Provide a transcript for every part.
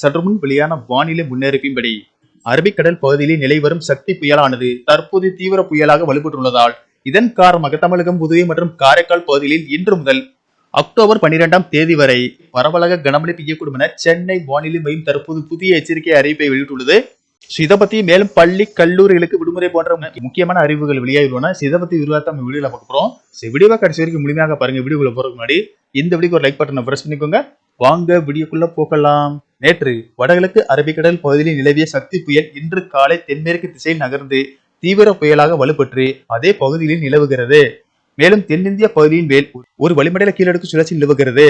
சற்றுமுன் வெளியான வானிலை முன்னறிவின்படி அரபிக்கடல் பகுதியில் நிலை வரும் சக்தி புயலானது தற்போது தீவிர புயலாக வலுப்பெற்றுள்ளதால் இதன் காரணமாக தமிழகம் புதுவை மற்றும் காரைக்கால் பகுதிகளில் இன்று முதல் அக்டோபர் பனிரெண்டாம் தேதி வரை பரவலாக கனமழை பெய்யக்கூடும் என சென்னை வானிலை மையம் தற்போது புதிய எச்சரிக்கை அறிவிப்பை வெளியிட்டுள்ளது. இதை பத்தி மேலும் பள்ளி கல்லூரிகளுக்கு விடுமுறை போன்ற முக்கியமான அறிவுகள் வெளியாகியுள்ளன. இதை பத்தி விரிவாக நம்ம வீடியோல பார்க்க போறோம். வீடியோவை கடைசி வரைக்கும் முழுமையாக பாருங்க. வீடியோக்குள்ள போறதுக்கு முன்னாடி இந்த வீடியோக்கு ஒரு லைக் பட்டனை ப்ரெஸ் பண்ணிக்கோங்க. வாங்க வீடியோக்குள்ள போகலாம். நேற்று வடகிழக்கு அரபிக்கடல் பகுதியில் நிலவிய சக்தி புயல் இன்று காலை தென்மேற்கு திசையில் நகர்ந்து தீவிர புயலாக வலுப்பெற்று அதே பகுதியில் நிலவுகிறது. மேலும் தென்னிந்திய பகுதியின் மேல் ஒரு வளிமண்டல கீழடுக்கு சுழற்சி நிலவுகிறது.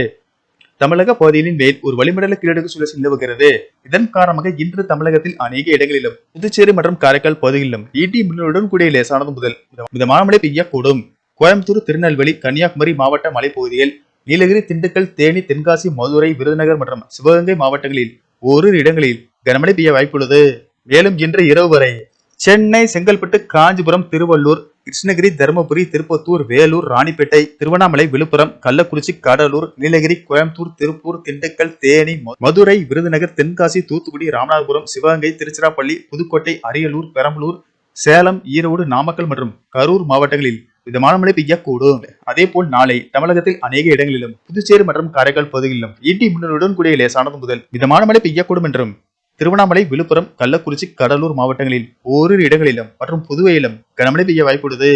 தமிழக பகுதியின் மேல் ஒரு வளிமண்டல கீழடுக்கு சுழற்சி நிலவுகிறது. இதன் காரணமாக இன்று தமிழகத்தில் அநேக இடங்களிலும் புதுச்சேரி மற்றும் காரைக்கால் பகுதிகளிலும் ஈட்டி மின்னலுடன் கூடிய லேசானது முதல் மிதமான மழை பெய்யக்கூடும். கோயம்புத்தூர் திருநெல்வேலி கன்னியாகுமரி மாவட்ட மலைப்பகுதியில் நீலகிரி திண்டுக்கல் தேனி தென்காசி மதுரை விருதுநகர் மற்றும் சிவகங்கை மாவட்டங்களில் ஓரிரு இடங்களில் கனமழை பெய்ய வாய்ப்புள்ளது. மேலும் இன்று இரவு வரை சென்னை செங்கல்பட்டு காஞ்சிபுரம் திருவள்ளூர் கிருஷ்ணகிரி தருமபுரி திருப்பத்தூர் வேலூர் ராணிப்பேட்டை திருவண்ணாமலை விழுப்புரம் கள்ளக்குறிச்சி கடலூர் நீலகிரி கோயம்புத்தூர் திருப்பூர் திண்டுக்கல் தேனி ம- மதுரை விருதுநகர் தென்காசி தூத்துக்குடி ராமநாதபுரம் சிவகங்கை திருச்சிராப்பள்ளி புதுக்கோட்டை அரியலூர் பெரம்பலூர் சேலம் ஈரோடு நாமக்கல் மற்றும் கரூர் மாவட்டங்களில் மிதமான மழை பெய்யக்கூடும். அதேபோல் நாளை தமிழகத்தில் அநேக இடங்களிலும் புதுச்சேரி மற்றும் காரைக்கால் பகுதிகளிலும் இடி மின்னலுடன் கூடிய லேசானது முதல் மிதமான மழை பெய்யக்கூடும் என்றும் திருவண்ணாமலை விழுப்புரம் கள்ளக்குறிச்சி கடலூர் மாவட்டங்களில் ஓரிரு இடங்களிலும் மற்றும் புதுவையிலும் கனமழை பெய்ய வாய்ப்புள்ளது.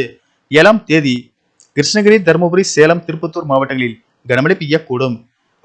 ஏழாம் தேதி கிருஷ்ணகிரி தருமபுரி சேலம் திருப்பத்தூர் மாவட்டங்களில் கனமழை பெய்யக்கூடும்.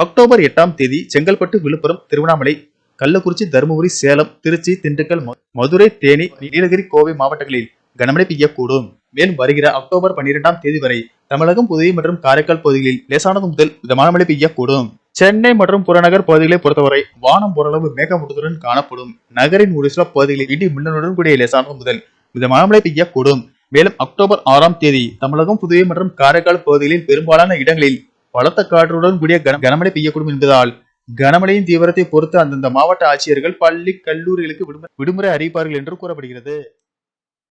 அக்டோபர் எட்டாம் தேதி செங்கல்பட்டு விழுப்புரம் திருவண்ணாமலை கள்ளக்குறிச்சி தருமபுரி சேலம் திருச்சி திண்டுக்கல் மதுரை தேனி நீலகிரி கோவை மாவட்டங்களில் கனமழை பெய்யக்கூடும். மேலும் வருகிற அக்டோபர் பன்னிரெண்டாம் தேதி வரை தமிழகம் புதுவை மற்றும் காரைக்கால் பகுதிகளில் லேசானது முதல் மிதமான மழை பெய்யக்கூடும். சென்னை மற்றும் புறநகர் பகுதிகளை பொறுத்தவரை வானம் ஓரளவு மேகமூட்டத்துடன் காணப்படும். நகரின் ஒரு சில பகுதிகளில் இடி மின்னலுடன் கூடிய லேசானது முதல் மிதமான மழை பெய்யக்கூடும். மேலும் அக்டோபர் ஆறாம் தேதி தமிழகம் புதுவை மற்றும் காரைக்கால் பகுதிகளில் பெரும்பாலான இடங்களில் பலத்த காற்றுடன் கூடிய கன- கனமழை பெய்யக்கூடும் என்பதால் கனமழையின் தீவிரத்தை பொறுத்து அந்தந்த மாவட்ட ஆட்சியர்கள் பள்ளி கல்லூரிகளுக்கு விடுமுறை அறிவிப்பார்கள் என்று கூறப்படுகிறது.